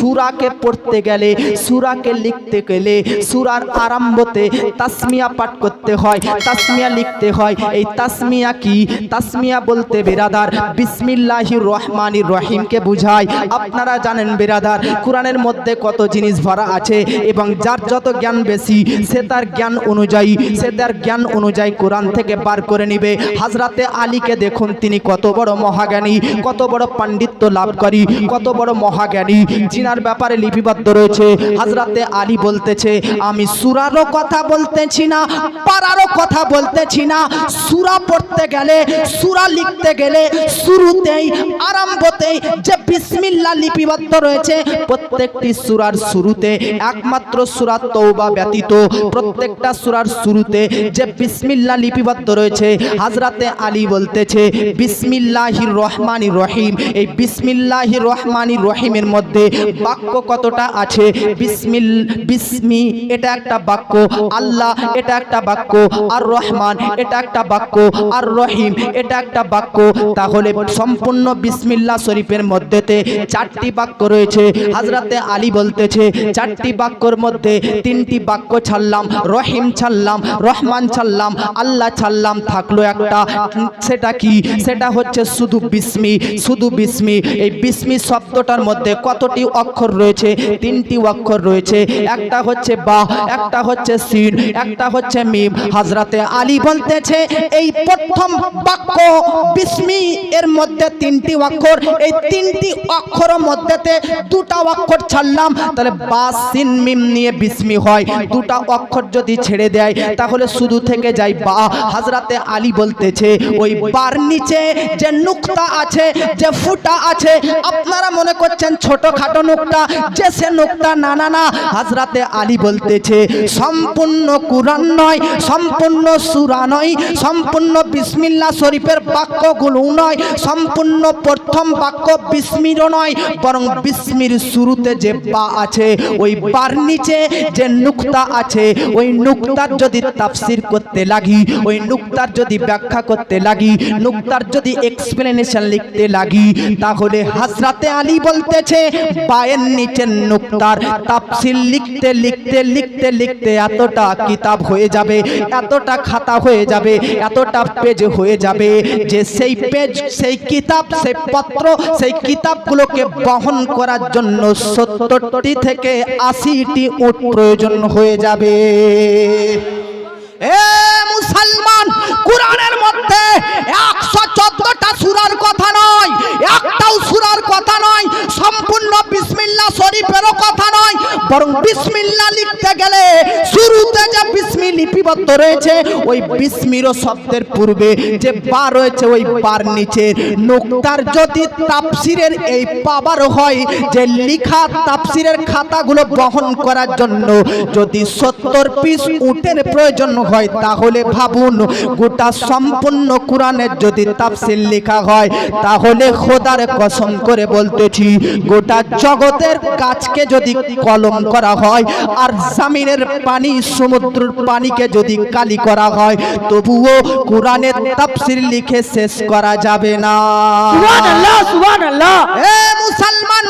সুরাকে পড়তে গেলে, সুরাকে লিখতে গেলে, সুরার আরম্ভতে তাসমিয়া পাঠ করতে হয়। তাসমিয়া লিখতে হয়, এই তাসমিয়া কি? তাসমিয়া বলতে, বেরাদার, বিসমিল্লাহির রহমানির রহিমকে বুঝায়। আপনারা জানেন, বেরাদার, কোরআনের মধ্যে কত জিনিস ভরা আছে এবং যার যত জ্ঞান বেশি, সে তার জ্ঞান অনুযায়ী, সে তার জ্ঞান অনুযায়ী কোরআন থেকে বার করে নিবে। হাজরাতে আলীকে দেখুন, তিনি কত বড় মহাজ্ঞানী, কত বড় পাণ্ডিত্য লাভকারী, কত বড় মহাজ্ঞানী। জিনার ব্যাপারে লিপিবদ্ধ রয়েছে। হাজরাতে আলী বলতেছে, আমি সুরারও কথা বলতেছি না, পারারও কথা বলতেছি না। সুরা পড়তে গেলে, সুরা লিখতে গেলে শুরুতেই, আরম্ভতেই যে বিসমিল্লাহ লিপিবদ্ধ রয়েছে, প্রত্যেকটি সুরার শুরুতে একমাত্র সুরা তৌবা ব্যতীত প্রত্যেকটা সুরার শুরুতে যে বিসমিল্লাহ লিপিবদ্ধ রয়েছে হাজরাতে আলী বলতেছে, বিসমিল্লাহির রহমানির রহিম। এই বিসমিল্লাহির রহমানির রহিমের মধ্যে বাক্য কতটা আছে? বিসমিল, বিসমি, এটা একটা বাক্য। আল্লাহ, এটা একটা বাক্য। আর রহমান এটা একটা বাক্য। আর রহিম এটা একটা বাক্য। তাহলে সম্পূর্ণ বিসমিল্লাহ শরীফের মধ্যেতে চারটি বাক্য রয়েছে। হাজরাতে আলী বলতেছে, চারটি বাক্যর মধ্যে তিনটি বাক্য ছাড়লাম, রহিম ছাড়লাম, রহমান ছাড়লাম, আল্লাহ ছাড়লাম, থাকল একটা। সেটা কি? সেটা হচ্ছে শুধু বিস্মি শুধু বিস্মি। এই বিস্মি শব্দটার মধ্যে কতটি অক্ষর রয়েছে, তিনটি অক্ষর রয়েছে। একটা হচ্ছে বা, একটা হচ্ছে সিন, একটা হচ্ছে মিম। হাজরাতে আলী বলতেছে, এই প্রথম বাক্য বিস্মি, এর মধ্যে তিনটি অক্ষর। এই তিনটি অক্ষর মধ্যেতে দুটা অক্ষর ছাড়লাম, তাহলে বা, সিন, মিম নিয়ে বিস্মি হয়। দুটা অক্ষর যদি ছেড়ে দেয়, তাহলে শুধু থেকে যায় বা। হাজরাতে আলী বলতেছে, ওই বার নিচে যে নুক্তা আছে, যে ফুটা আছে, আপনারা মনে করছেন ছোট খাটো নুক্তা যে সে নুক্তা, না না না, হাজরাতে আলী বলতেছে, সম্পূর্ণ কুরআন নয়, সম্পূর্ণ সূরা নয়, সম্পূর্ণ বিসমিল্লা শরীফের বাক্যগুলো নয়, সম্পূর্ণ প্রথম বাক্য বিসমিরও নয়, বরং বিসমির শুরুতে যে বা আছে, ওই বার নিচে যে নুক্তা আছে, ওই নুক্তার যদি তাফসির করতে লাগি, ওই নুক্তার যদি ব্যাখ্যা করতে লাগি, নুক্তার যদি এক্সপ্লেনেশন লিখতে লাগি, তাহলে হাজরাতে আলী বলতেছে পায়ের নিচের নুক্তার তাফসির লিখতে লিখতে লিখতে লিখতে এতটা কিতাব হয়ে যাবে, এতটা খাতা হয়ে যাবে, এতটা পেজ হয়ে যাবে যে সেই পেজ সেই কিতাব, সেই পত্র, সেই কিতাবগুলোকে বহন করার জন্য সত্তরটি থেকে আশিটি উট প্রয়োজন হয়ে যাবে। এ মুসলমান কোরআনের মধ্যে একশো চোদ্দটা সুরার কথা নয়, একটাও সুরার কথা নয়, সম্পূর্ণ বিসমিল্লা শরীফেরও কথা নয়, বরং বিসমিল্লা লিখতে গেলে শুরুতে যে বিসমি লিপিবদ্ধ রয়েছে, ওই বিসমিরও শব্দের পূর্বে যে বা রয়েছে, ওই বার নিচে। নোক্তার যদি তাপসিরের এই পাবার হয়, যে লিখা তাপসিরের খাতাগুলো বহন করার জন্য যদি সত্তর পিস উটের প্রয়োজন হয়, তাহলে ভাবুন গোটা সম্পূর্ণ কোরআনের যদি তাফসিল লেখা হয় তাহলে খোদার কসম করে বলতেছি গোটা জগতের কাজকে যদি কলম করা হয় আর জামিনের পানি সমুদ্রের পানিকে যদি কালি করা হয় তবুও কোরআনের তাফসির লিখে শেষ করা যাবে না। সুবহানাল্লাহ সুবহানাল্লাহ। এ মুসলমান!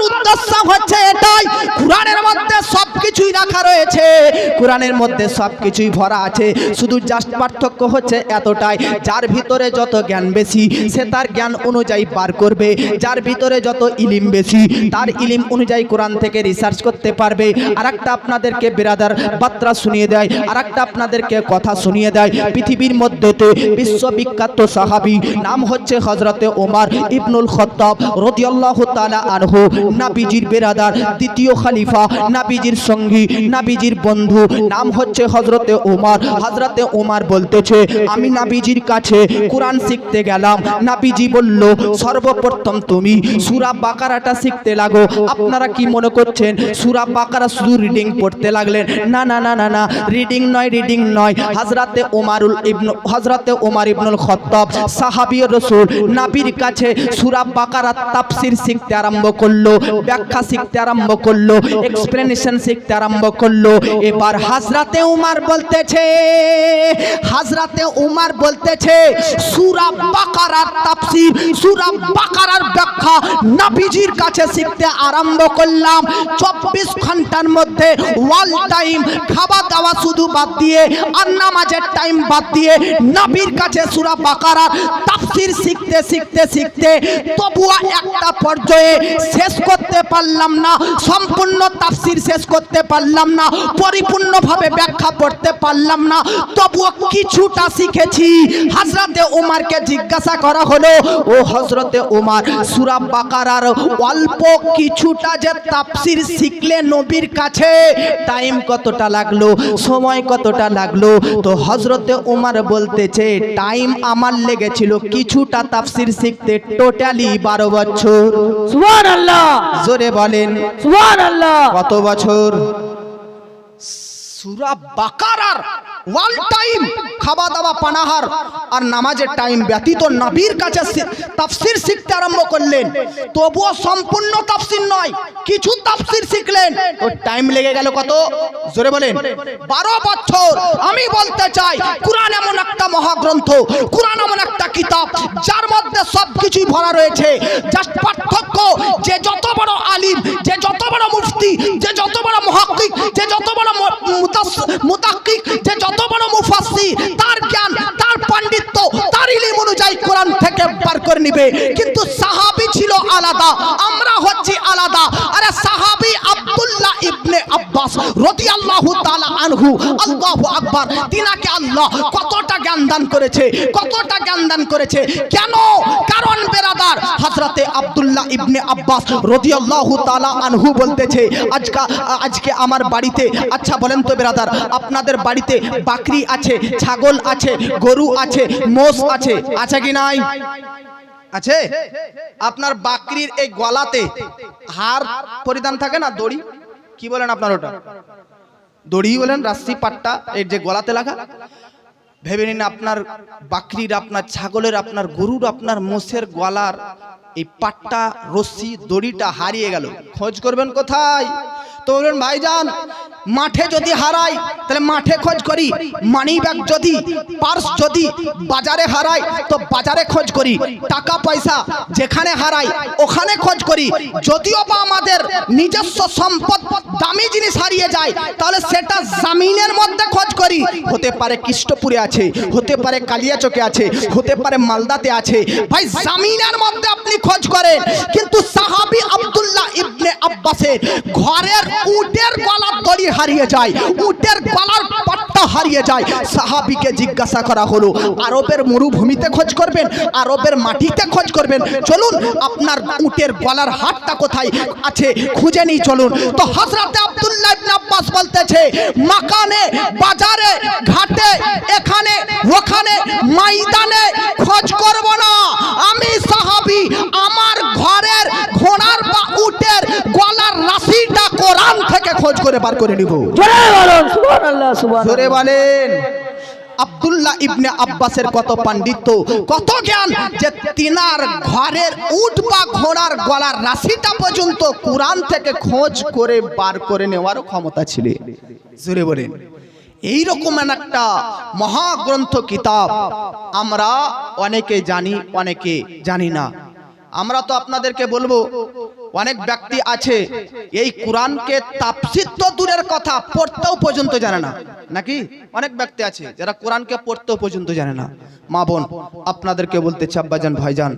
বলার উদ্দেশ্য হচ্ছে এটাই। কোরআনের মধ্যে সবকিছুই রাখা রয়েছে। কোরআনের মধ্যে সবকিছুই ভরা আছে। শুধু জাস্ট পার্থক্য হচ্ছে এতটাই। যার ভিতরে যত জ্ঞান বেশি, সে তার জ্ঞান অনুযায়ী বার করবে। যার ভিতরে যত ইলিম বেশি, তার ইলিম অনুযায়ী কোরআন থেকে রিসার্চ করতে পারবে। আর একটা আপনাদেরকে বেরাদার বার্তা শুনিয়ে দেয়। আর একটা আপনাদেরকে কথা শুনিয়ে দেয়। পৃথিবীর মধ্যেতে বিশ্ববিখ্যাত সাহাবি, নাম হচ্ছে হজরতে ওমর ইবনুল খত্তাব রদিয়াল্লাহু তাআলা আনহু। নাবিজির বেরাদার, দ্বিতীয় খালিফা, নাবিজির সঙ্গী, নাবিজির বন্ধু। নাম হচ্ছে হজরতে ওমার। হজরতে ওমার বলতেছে, আমি নাবিজির কাছে কোরআন শিখতে গেলাম। নাবিজি বলল, সর্বপ্রথম তুমি সুরা বাকারাটা শিখতে লাগো। আপনারা কি মনে করছেন সুরা বাকারা শুধু রিডিং পড়তে লাগলেন? না না না না না রিডিং নয় রিডিং নয়। হজরতে ওমারুল ইবনু হজরতে ওমার ইবনুল খত্তাব, সাহাবী রসুল নাবির কাছে সূরা বাকারা তাফসীর শিখতে আরম্ভ করল। ব্যাখ্যা শিখতে আরম্ভ করল এক্সপ্লেনেশন শিখতে আরম্ভ করল। এবার হাজরাতে উমার বলতেছে, হাজরাতে উমার বলতেছে, সূরা বাকারার তাফসীর, সূরা বাকারার ব্যাখ্যা নবীজির কাছে শিখতে আরম্ভ করলাম। চব্বিশ ঘণ্টার মধ্যে ওয়াল টাইম খাওয়া দাওয়া শুধু বাদ দিয়ে, আর নামাজের টাইম বাদ দিয়ে নবীর কাছে সূরা বাকারার তাফসির শিখতে শিখতে শিখতে তবুও একটা পর্যায়ে শেষ করতে পারলাম না, সম্পূর্ণ তাফসীর শেষ করতে পারলাম না, পরিপূর্ণভাবে ব্যাখ্যা পড়তে পারলাম না, তবুও কিছুটা শিখেছি। হযরতে ওমরকে জিজ্ঞাসা করা হলো, ও হযরতে ওমর সূরা বাকারার অল্প কিছুটা যে তাফসীর শিখলে নবীর কাছে টাইম কতটা লাগল, সময় কতটা লাগল? তো হযরতে ওমর বলতেছে, টাইম আমার লেগেছিল কিছুটা তাফসীর শিখতে টোটালি বারো বছর। সুবহান আল্লাহ জোরে বলেন। কত বছর? সুরা বাকারার ওয়াল টাইম খাওয়া দাওয়া পানাহার আর নামাজের টাইম ব্যতীত নবীর কাছে তাফসীর শিখতে আরম্ভ করলেন। তবুও সম্পূর্ণ তাফসীর নয়, কিছু তাফসীর শিখলেন। ও টাইম লেগে গেল কত? জোরে বলেন। বারো বছর। আমি বলতে চাই, কোরআন এমন একটা মহাগ্রন্থ, কোরআন এমন একটা কিতাব, যার মধ্যে সব কিছুই ভরা রয়েছে। জাস্ট পার্থক্য, যে যত বড় আলিম, যে যত বড় মুফতি, যে যত বড় মুহাক্কিক যে যত বড় মুতাক্কিক যে যত বড় মুফাসসি তার জ্ঞান, তার পাণ্ডিত্য, তার ইলিম অনুযায়ী কোরআন থেকে বার করে নিবে। কিন্তু সাহাবী ছিল আলাদা, আমরা হচ্ছি আলাদা। আরে সাহাবী আব্দুল্লাহ ইবনে আব্বাস রাদিয়াল্লাহু তাআলা আনহু, আল্লাহু আকবার, তিনাকে আল্লাহ কতটা জ্ঞান দান করেছে, কতটা জ্ঞান দান করেছে, কেন? কারণ বেরাদার, হযরতে আব্দুল্লাহ ইবনে আব্বাস রাদিয়াল্লাহু তাআলা আনহু বলতেছে, আজকা, আজকে আমার বাড়িতে আচ্ছা বলেন তো বেরাদার, আপনাদের বাড়িতে বাকরি আছে, ছাগল আছে, গরু আছে, মোষ আছে আছে কি নাই? আছে? আপনার বাকরির এই গলাতে হার পরিধান থাকে না, দড়ি? কি বলেন আপনার ওটা? দড়ি বলেন রাশি পাট্টা, এর যে গলাতে লাগা। ভেবে নিন আপনার বাকরির, আপনার ছাগলের, আপনার গরুর, আপনার মোষের গলার এই পাট্টা, রশ্মি, দড়িটা হারিয়ে গেল। খোঁজ করবেন কোথায়? তো বলবেন ভাইজান মাঠে যদি হারাই, তাহলে মাঠে খোঁজ করি মানি ব্যাগ যদি, পার্স যদি বাজারে হারাই, তো বাজারে খোঁজ করি, টাকা পয়সা যেখানে হারাই, ওখানে খোঁজ করি। যদিও বা আমাদের নিজস্ব সম্পদ, দামি জিনিস হারিয়ে যায়, তাহলে সেটা জামিনের মধ্যে খোঁজ করি। হতে পারে কৃষ্টপুরে আছে, হতে পারে কালিয়াচকে আছে, হতে পারে মালদাতে আছে। ভাই, জামিনের মধ্যে আপনি খোঁজ করেন। কিন্তু সাহাবি আব্দুল্লাহ ইবনে আব্বাসের ঘরের উটের গলার দড়ি হারিয়ে যায়, উটের গলার পাট্টা হারিয়ে যায়। সাহাবিকে জিজ্ঞাসা করা হলো, আরবের মরুভূমিতে খোঁজ করবেন, আরবের মাটিতে খোঁজ করবেন। চলুন, আপনার উটের গলার হাটটা কোথায় আছে খুঁজে নিই, চলুন। তো হযরতে আব্দুল্লাহ ইবনে আব্বাস বলতেছে, মাকানে, বাজারে, ঘাটে, এখানে, ওখানে, ময়দানে খোঁজ করব না। আমি সাহাবী, আমার ঘরের ঘোড়ার খোঁজ করে বার করে নিব। জোরে বলুন আব্দুল্লাহ ইবনে আব্বাসের কত পাণ্ডিত্য কত জ্ঞান যে তিনার ঘরের উট বা ঘোড়ার গলার রাশিটা পর্যন্ত কোরআন থেকে খোঁজ করে বার করে নেওয়ারও ক্ষমতা ছিল। জোরে বলেন এইরকম একটা মহাগ্রন্থ কিতাব আমরা অনেকে জানি অনেকে জানি না। আমরা তো আপনাদেরকে বলব অনেক ব্যক্তি আছে, এই কোরআনকে তাপসির তো দূরের কথা পড়তেও পর্যন্ত জানে না। নাকি? অনেক ব্যক্তি আছে যারা কোরআনকে পড়তেও পর্যন্ত জানে না। মা বোন, আপনাদেরকে বলতে চাব্বাজান ভাইজান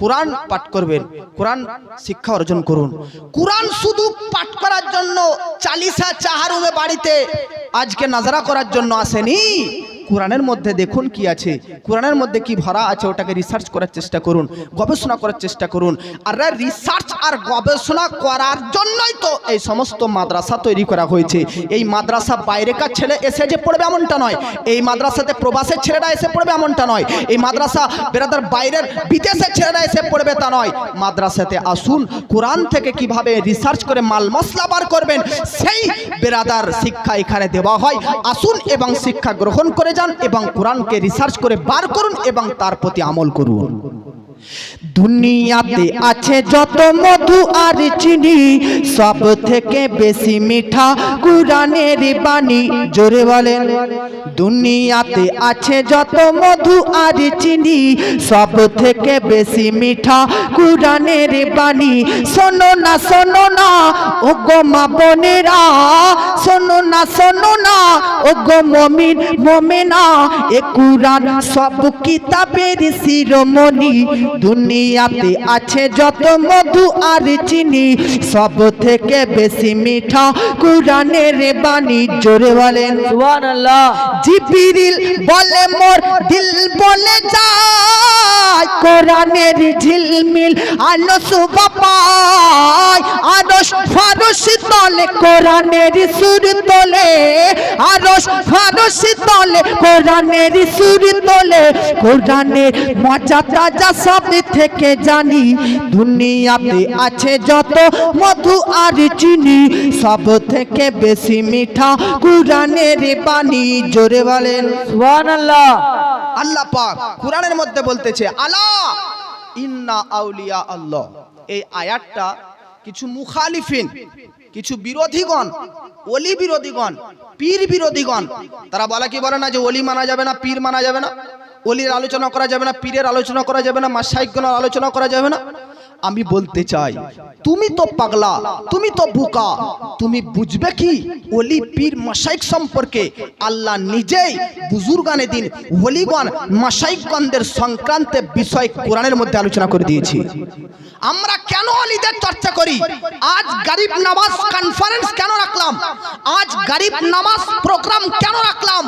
কোরআন পাঠ করবেন, কোরআন শিক্ষা অর্জন করুন। কোরআন শুধু পাঠ করার জন্য চালিসা চাহারুমে বাড়িতে আজকে নাজারা করার জন্য আসেনি। কোরআনের মধ্যে দেখুন কি আছে। কোরআনের মধ্যে কি ভরা আছে ওটাকে রিসার্চ করার চেষ্টা করুন, গবেষণা করার চেষ্টা করুন। আর রিসার্চ আর গবেষণা করার জন্যই তো এই সমস্ত মাদ্রাসা তৈরি করা হয়েছে। এই মাদ্রাসা বাইরেকার ছেলে এসে যে পড়বে এমনটা নয়। এই মাদ্রাসাতে প্রবাসের ছেলেরা এসে পড়বে এমনটা নয়। এই মাদ্রাসা বেরাদার বাইরের বিদেশের ছেলেরা এসে পড়বে তা নয়। মাদ্রাসাতে আসুন, কোরআন থেকে কীভাবে রিসার্চ করে মাল মশলা বার করবেন, সেই বেরাদার শিক্ষা এখানে দেওয়া হয়। আসুন এবং শিক্ষা গ্রহণ করে যান এবং কোরআনকে রিসার্চ করে বার করুন এবং তার প্রতি আমল করুন। দুনিয়াতে আছে যত মধু আর চিনি, সব থেকে বেশি মিঠা কুরআনের বাণী। জোরে বলেন, দুনিয়াতে আছে যত মধু আর চিনি, সব থেকে বেশি মিঠা কুরআনের বাণী। শোনো না শোনো না, ও গো মা বোনেরা, শোনো না শোনো না, ও গো মমিন মমেনা। এ কুরআন সব কিতাবের শিরোমণি দুনিয়াতে আছে যত মধু আর চিনি সব থেকে বেশি মিঠা কুরআনের বাণী। জোরে বলেন। সুবহানাল্লাহ। জিবরিল বলে মোর দিল বলে যায় কোরআনের ঝিলমিল আনস বাপায় আরস ফারসি তলে কোরআনের সুর তোলে। আরস ফারসি তলে কোরআনের সুর তোলে। কোরআনের মজা তাজা সব থেকে জানি। দুনিয়াতে আছে যত মধু আর চিনি, সব থেকে বেশি মিঠা কোরআনের বাণী। জোরে বলেন। সুবহান আল্লাহ পাক কোরআনের মধ্যে বলতেছে, আলা ইন্না আউলিয়া আল্লাহ। এই আয়াতটা কিছু মুখালিফিন, কিছু বিরোধীগণ, ওলি বিরোধীগণ, পীর বিরোধীগণ, তারা বলা কি বলে না যে ওলি মানা যাবে না, পীর মানা যাবে না? ওলির আলোচনা করা যাবে না, পীরের আলোচনা করা যাবে না, মাসাইকগণের আলোচনা করা যাবে না? আমি বলতে চাই, তুমি তো পাগলা, তুমি তো বুকা, তুমি বুঝবে কি ওলি পীর মাসাইক সম্পর্কে? আল্লাহ নিজেই বুজুর্গানে দিন ওলিগণ মাসাইকগণদের সংক্রান্তে বিষয় কোরআনের মধ্যে আলোচনা করে দিয়েছি। আমরা কেন অলিদের চর্চা করি? আজ গরিব নামাজ কনফারেন্স কেন রাখলাম? আজ গরিব নামাজ প্রোগ্রাম কেন রাখলাম?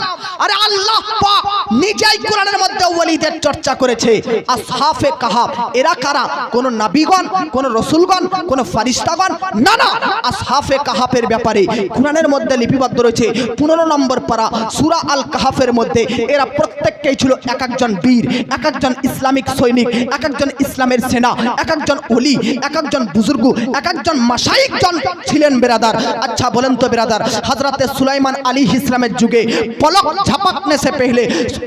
আরে আল্লাহ পাক নিজেই কোরআনের মধ্যে ওলিদের চর্চা করেছে। আসহাফে কাহাব এরা কারা? কোন নাবিগণ, কোন রসুলগণ, কোন ফারিস্তাগণ? না না। আসহাফে কাহাফের ব্যাপারে কোরআনের মধ্যে লিপিবদ্ধ রয়েছে পনেরো নম্বর পারা সুরা আল কাহাফের মধ্যে। এরা প্রত্যেককেই ছিল এক একজন বীর, এক একজন ইসলামিক সৈনিক, এক একজন ইসলামের সেনা, এক একজন অলি এক একজন বুজুর্গ, এক একজন মাসাইক জন ছিলেন বেরাদার। আচ্ছা বলেন তো বেরাদার হজরতে সুলাইমান আলী ইসলামের যুগে পলক ঝাপকনে সে পেহলে।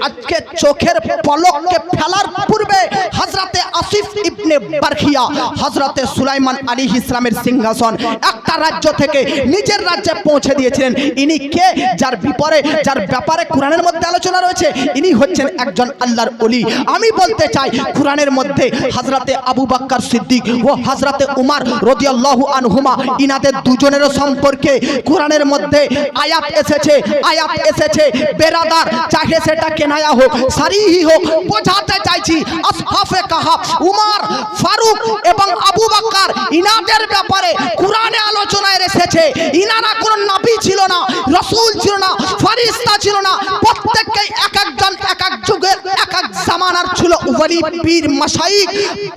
আজকে চোখের পলককে ফেলার পূর্বে হজরতে আসিফ ইবনে বারখিয়া হজরতে সুলাইমান আলী ইসলামের সিংহাসন একটা রাজ্য থেকে নিজের রাজ্যে পৌঁছে দিয়েছিলেন। ইনি কে? যার বিপরে, যার ব্যাপারে কোরআনের মধ্যে আলোচনা রয়েছে, ইনি হচ্ছেন একজন আল্লাহর অলি আমি বলতে চাই, কোরআনের মধ্যে হজরতে আবু বাক্কার সিদ্দিক ও হজরতে উমার রদিয়াল্লাহু আনহুমা, ইনাদের দুজনের সম্পর্কে কোরআনের মধ্যে আয়াত এসেছে আয়াত এসেছে, বেরাদার চাহে সেটা কেনায়া হোক, সারিহি হোক, বোঝাতে চাইছি, আসহাফে কাহাব উমার, ফারুক এবং আবু বাক্কার ইনাদের ব্যাপারে কোরআনে আলোচনায় এসেছে, ইনারা কোনো নবী ছিল না, রসুল ছিল না ফারিস্তা ছিল না প্রত্যেককে এক একজন এক এক যুগের জামানার ছিল ওয়ালি পীর মশাই।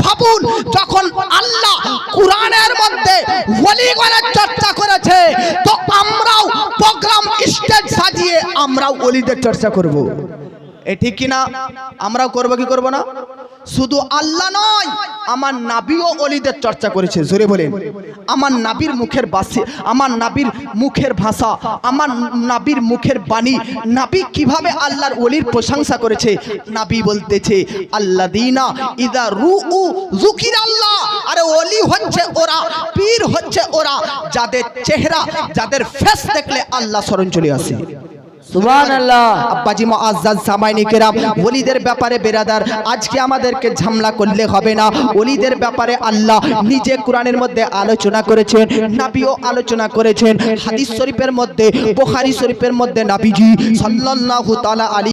ভাবুন, যখন আল্লাহ কোরআনের মধ্যে ওয়ালিগণের চর্চা করেছে, তো আমরাও প্রোগ্রাম স্টেজ সাজিয়ে আমরাও ওলিদের চর্চা করব। এ ঠিক কিনা আমরাও করব কি করব না? শুধু আল্লাহ নয়, আমার নাবিও অলিদের চর্চা করেছে। জোরে বলেন। আমার নাবির মুখের বাসে আমার নাবির মুখের ভাষা, আমার নাবির মুখের বাণী। নাবি কীভাবে আল্লাহর অলির প্রশংসা করেছে? নাবি বলতেছে আল্লাহ দিনা ইদা রু উ জুকির আল্লাহ। আরে অলি হচ্ছে ওরা, পীর হচ্ছে ওরা। যাদের চেহারা, যাদের ফেস দেখলে আল্লাহ স্মরণ চলে আসে। আজকে আমাদেরকে ঝামলা করলে হবে না। ওলিদের ব্যাপারে আল্লাহ নিজে মধ্যে আলোচনা করেছেন আলোচনা করেছেন। হাদিস শরীফের মধ্যে, বুখারী শরীফের মধ্যে নাবিজি আলী